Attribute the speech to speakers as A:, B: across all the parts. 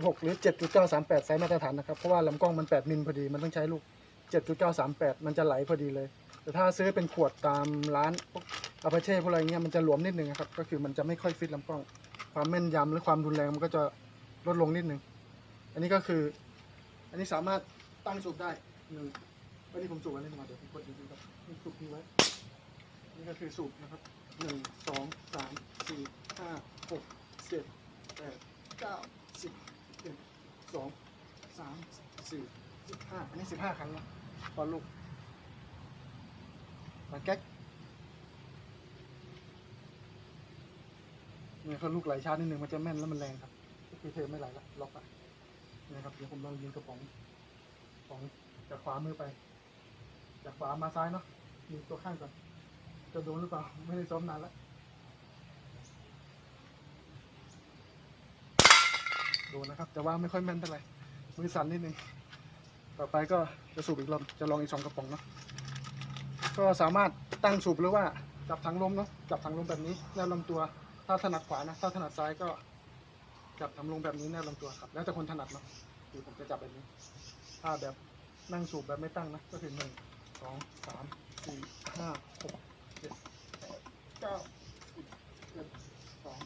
A: 16 หรือ 7.938 ไซส์มาตรฐานนะครับ เพราะว่าลำกล้องมัน 8 มิลพอดี มันต้องใช้ลูก 7.938 มันจะไหลพอดีเลย แต่ถ้าซื้อเป็นขวดตามร้านพวกอาปาเช่พวกอะไรเงี้ยมันจะหลวมนิดนึงครับ ก็คือมันจะไม่ค่อยฟิตลำกล้อง ความแม่นยำหรือความรุนแรงมันก็จะลดลงนิดนึง อันนี้ก็คือ อันนี้สามารถตั้งสูบได้หนึ่งวันนี้ผมสูบอันนี้มาเดี๋ยวผมกดดูครับนี่สูบนี้ไว้ นี่ก็คือสูบนะครับหนึ่งสองสามสี่ห้าหกเจ็ดแปดเก้าสิบ สองสามสี่สิบห้าอันนี้สิบห้าครั้งนะตอนลูกมาแก๊กเนี่ยเขาลูกไหลช้านิดนึงมันจะแม่นแล้วมันแรงครับคือเธอไม่ไหลละล็อกอะนี่นะครับเดี๋ยวผมลองยิงกระป๋องกระป๋องจากขวามือไป จากขวามาซ้ายเนาะยิงตัวข้างก่อนจะโดนหรือเปล่าไม่ได้ซ้อมนานแล้ว ดนนะครับ แต่ว่าไม่ค่อยแม่นเท่าไหร่มือสั่นนิดนึง ต่อไปก็จะสูบอีกรอบจะลองอีกสองกระป๋องเนาะก็สามารถตั้งสูบหรือว่าจับถังลมเนาะจับถังลมแบบนี้แนบลำตัว ถ้าถนัดขวานะ ถ้าถนัดซ้ายก็จับถังลมแบบนี้แนบลำตัวครับ แล้วแต่คนถนัดเนาะคือผมจะจับแบบนี้ ถ้าแบบนั่งสูบแบบไม่ตั้งนะก็คือหนึ่งสองสามสี่ห้าหกเจ็ดแปดเก้าสิบเอ็ดสอง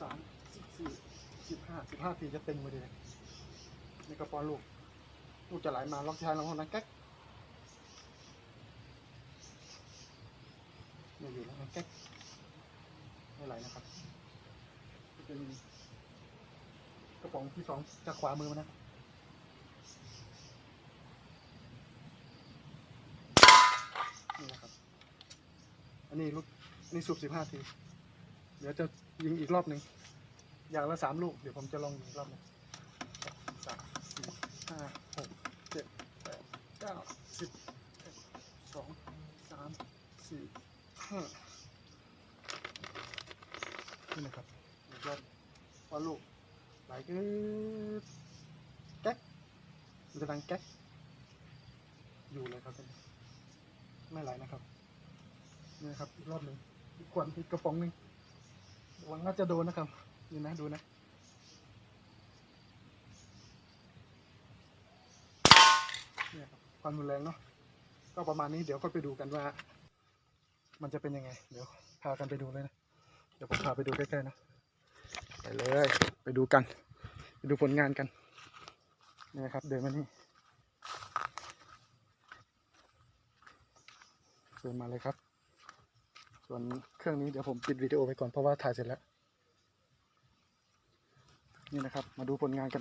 A: สาม สิบห้าสิบห้าทีจะเต็มพอดีเลยนี่ก็ป้อนลูก ลูกจะไหลมาล็อกชายลงห้องนั้นแก๊กไม่อยู่แล้วนะแก๊กไม่ไหลนะครับจะเป็นกระป๋องที่สองจากขวามือมานะนี่นะครับ อันนี้ลูกนี่สูบสิบห้าที เดี๋ยวจะยิงอีกรอบหนึ่ง อย่างละสามลูก เดี๋ยวผมจะลองอีกรอบหนึงสามสี่ห้าหกเจ็ดแปดเก้าสิบเอ็ดสองสามสี่ห้านี่นะครับอีกรอบพอลูกไหลกึ๊ดแก๊กมันจะดังแก๊กอยู่เลยครับไม่ไหลนะครับนี่นครับอีกรอบหนึ่งอีกขวดอีกกระป๋องหนึ่ง หวังว่าจะโดนนะครับนี่นะดูนะเนี่ยครับความรุนแรงเนาะก็ประมาณนี้เดี๋ยวก็ไปดูกันว่า มันจะเป็นยังไง เดี๋ยวพากันไปดูเลยนะเดี๋ยวผมพาไปดูใกล้ๆนะไปเลย ไปดูกัน ไปดูผลงานกันนี่นะครับ เดินมานี่เดินมาเลยครับ ส่วนเครื่องนี้เดี๋ยวผมปิดวิดีโอไปก่อนเพราะว่าถ่ายเสร็จแล้ว นี่นะครับ มาดูผลงานกัน